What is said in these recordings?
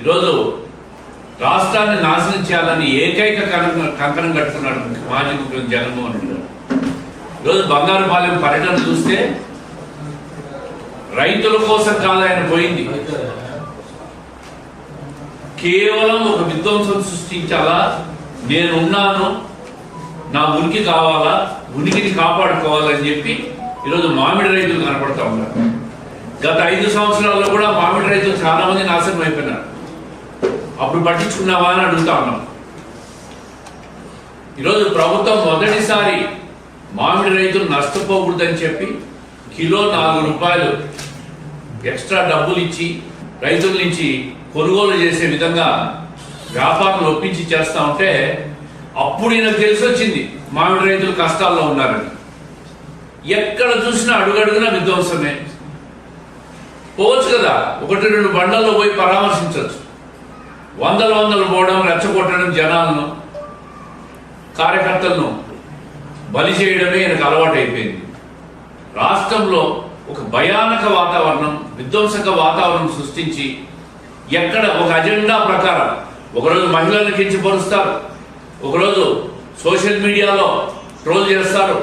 ఈరోజు రాష్ట్రాన్ని నాశనం చేయాలని ఏకైక కన- కంకణం కట్టుకున్నాడు మాజీ ముఖ్యమంత్రి జగన్మోహన్ రెడ్డి గారు. ఈరోజు బంగారుపాలెం పర్యటన చూస్తే రైతుల కోసం కాదు ఆయన పోయింది. కేవలం ఒక విధ్వంసం సృష్టించాలా? నేనున్నాను నా ఉనికి కావాలా? ఉనికిని కాపాడుకోవాలని చెప్పి ఈరోజు మామిడి రైతులు కనపడతా ఉన్నారు. గత ఐదు సంవత్సరాల్లో కూడా మామిడి రైతులు చాలా మంది నాశనం అయిపోయినారు. అప్పుడు పట్టించుకున్నావా అని అడుగుతా ఉన్నాం. ఈరోజు ప్రభుత్వం మొదటిసారి మామిడి రైతులు నష్టపోకూడదని చెప్పి కిలో నాలుగు రూపాయలు ఎక్స్ట్రా డబ్బులు ఇచ్చి రైతుల నుంచి కొనుగోలు చేసే విధంగా వ్యాపారులు ఒప్పించి చేస్తా ఉంటే అప్పుడు ఈయనకు తెలిసి వచ్చింది మామిడి రైతులు కష్టాల్లో ఉన్నారని. ఎక్కడ చూసినా అడుగడుగునా విధ్వంసమే. పోవచ్చు కదా ఒకటి రెండు బండల్లో పోయి పరామర్శించవచ్చు. వందల వందలు పోవడం రెచ్చగొట్టడం జనాలను కార్యకర్తలను బలి చేయడమే ఆయనకు అలవాటు అయిపోయింది రాష్ట్రంలో ఒక భయానక వాతావరణం విధ్వంసక వాతావరణం సృష్టించి ఎక్కడ ఒక అజెండా ప్రకారం ఒకరోజు మహిళలను కించపరుస్తారు ఒకరోజు సోషల్ మీడియాలో ట్రోల్ చేస్తారు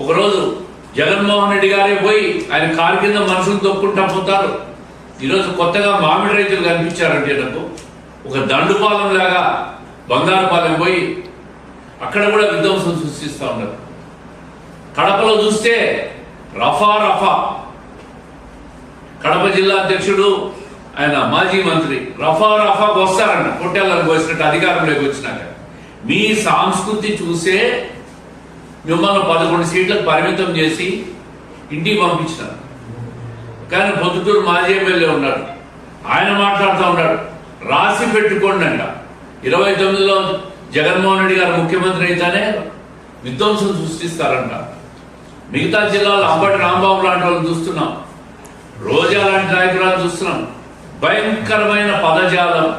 ఒకరోజు జగన్మోహన్ రెడ్డి గారే పోయి ఆయన కారు కింద మనుషులు తొక్కుంటా పోతారు. ఈరోజు కొత్తగా మామిడి రైతులు కనిపించారంటే నాకు ఒక దండుపాలెం లాగా బంగారుపాలెం పోయి అక్కడ కూడా విధ్వంసం సృష్టిస్తూ ఉన్నారు. కడపలో చూస్తే రఫా రఫా. కడప జిల్లా అధ్యక్షుడు ఆయన మాజీ మంత్రి రఫా రఫాకు వస్తారంట పొట్టేళ్ళని పోసినట్టు అధికారంలోకి వచ్చినాక. మీ సంస్కృతి చూసే మిమ్మల్ని పదకొండు సీట్లకు పరిమితం చేసి ఇంటికి పంపించినారు. కానీ పొద్దుటూరు మాజీ ఎమ్మెల్యే ఉన్నాడు. ఆయన మాట్లాడుతూ ఉన్నాడు. రాసి పెట్టుకోండి అంట. ఇరవై తొమ్మిదిలో జగన్మోహన్ రెడ్డి గారు ముఖ్యమంత్రి అయితేనే విధ్వంసం సృష్టిస్తారంట. మిగతా జిల్లాలో అంబటి రాంబాబు లాంటి వాళ్ళు చూస్తున్నాం. రోజా లాంటి నాయకురాలు చూస్తున్నాం. భయంకరమైన పదజాలం.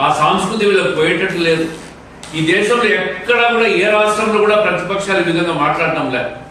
ఆ సంస్కృతి వీళ్ళకి పోయేటట్లు లేదు. ఈ దేశంలో ఎక్కడ కూడా ఏ రాష్ట్రంలో కూడా ప్రతిపక్షాలు ఈ విధంగా మాట్లాడటం లేదు.